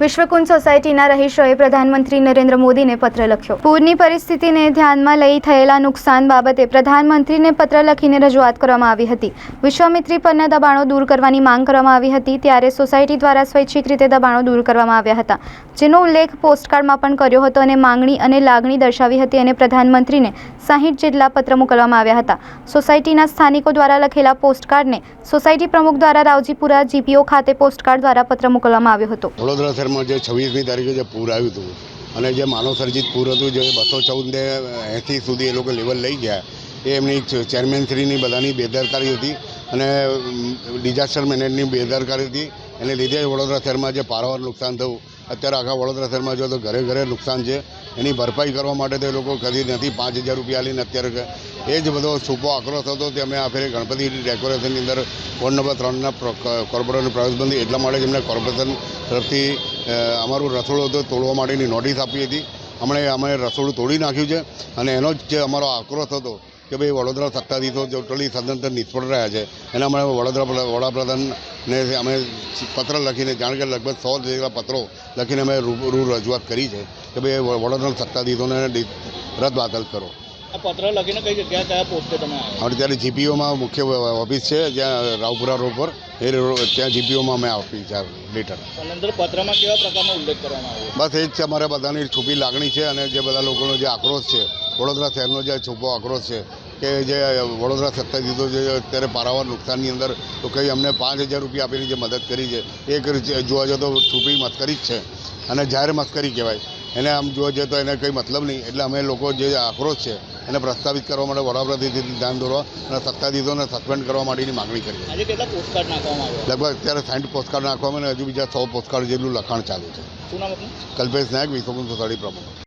વિશ્વકુંજ સોસાયટીના રહીશોએ પ્રધાનમંત્રી નરેન્દ્ર મોદીને પત્ર લખ્યો. પૂરની પરિસ્થિતિને ધ્યાનમાં લઈ થયેલા નુકસાન બાબતે પ્રધાનમંત્રીને પત્ર લખીને રજૂઆત કરવામાં આવી હતી. વિશ્વામિત્રી પરના દબાણો દૂર કરવાની માંગ કરવામાં આવી હતી ત્યારે સોસાયટી દ્વારા સ્વૈચ્છિક રીતે દબાણો દૂર કરવામાં આવ્યા હતા, જેનો ઉલ્લેખ પોસ્ટકાર્ડમાં પણ કર્યો હતો અને માંગણી અને લાગણી દર્શાવી હતી અને પ્રધાનમંત્રીને સાહીઠ જેટલા પત્ર મોકલવામાં આવ્યા હતા. સોસાયટીના સ્થાનિકો દ્વારા લખેલા પોસ્ટકાર્ડને સોસાયટી પ્રમુખ દ્વારા રાવજીપુરા જીપીઓ ખાતે પોસ્ટકાર્ડ દ્વારા પત્ર મોકલવામાં આવ્યો હતો. શહેરમાં જે છવ્વીસમી તારીખે જે પૂર આવ્યું હતું અને જે માનવસર્જિત પૂર હતું જે બસો ચૌદને એંસી સુધી એ લોકો લેવલ લઈ ગયા, એ એમની ચેરમેનશ્રીની બધાની બેદરકારી હતી અને ડિઝાસ્ટર મેનેજની બેદરકારી હતી. એને લીધે વડોદરા શહેરમાં જે પારાવાર નુકસાન થયું. અત્યારે આખા વડોદરા શહેરમાં જો તો ઘરે ઘરે નુકસાન છે. એની ભરપાઈ કરવા માટે તો લોકો કદી નથી પાંચ હજાર રૂપિયા લઈને અત્યારે એ જ બધો છૂપો આક્રોશ હતો. તે અમે આ ફેરે ગણપતિ ડેકોરેશનની અંદર વોર્ડ નંબર ત્રણના કોર્પોરેશન પ્રવેશબંધી એટલા માટે જ એમને કોર્પોરેશન તરફથી અમારું રસોડું હતું, તોડવા માટેની નોટિસ આપી હતી. હમણે અમે રસોડું તોડી નાખ્યું છે અને એનો જ જે અમારો આક્રોશ હતો કે ભાઈ વડોદરા સત્તાધીશો ટોટલી સદંતર નિષ્ફળ રહ્યા છે, એના માટે વડોદરા પ્ર- વડાપ્રધાનને અમે પત્ર લખીને, જાણ કે લગભગ સો જેટલા પત્રો લખીને અમે રૂ રજૂઆત કરી છે કે ભાઈ વડોદરા સત્તાધીશોને રદ બાતલ કરો. આ પત્ર લખીને કઈ જગ્યાએ કયા પોસ્ટે તમે હવે જીપીઓમાં મુખ્ય ઓફિસ છે જ્યાં રાવપુરા રોડ પર. એ ત્યાં જીપીઓમાં અમે આપી છે લેટર અંદર પત્રમાં કેવા પ્રકારનો ઉલ્લેખ કરવામાં આવ્યો? બસ એ જ છે અમારે બધાની છુપી લાગણી છે અને જે બધા લોકોનો જે આક્રોશ છે વડોદરા શહેરનો જે છુપો આક્રોશ છે કે જે વડોદરા સત્તાધીશો જે અત્યારે પારાવાર નુકસાનની અંદર તો કંઈ અમને પાંચ હજાર રૂપિયા આપીને જે મદદ કરી છે એ જોવા જાવ તો છુપી મસ્કરી જ છે. અને જાહેર મસ્કરી કહેવાય. એને આમ જોવા જઈએ તો એને કંઈ મતલબ નહીં. એટલે અમે લોકો જે આક્રોશ છે એને પ્રસ્તાવિત કરવા માટે વડાપ્રધાનથી ધ્યાન દોરવા અને સત્તાધીશોને સસ્પેન્ડ કરવા માટેની માગણી કરી આજે કેટલા પોસ્ટકાર્ડ નાખવામાં આવ્યા? લગભગ અત્યારે સાઠ પોસ્ટકાર્ડ નાખવામાં અને હજુ બીજા સો પોસ્ટકાર્ડ જેટલું લખાણ ચાલુ છે. કલ્પેશ નાયક વિશ્વકુંજ સોસાયટી પ્રમુખ.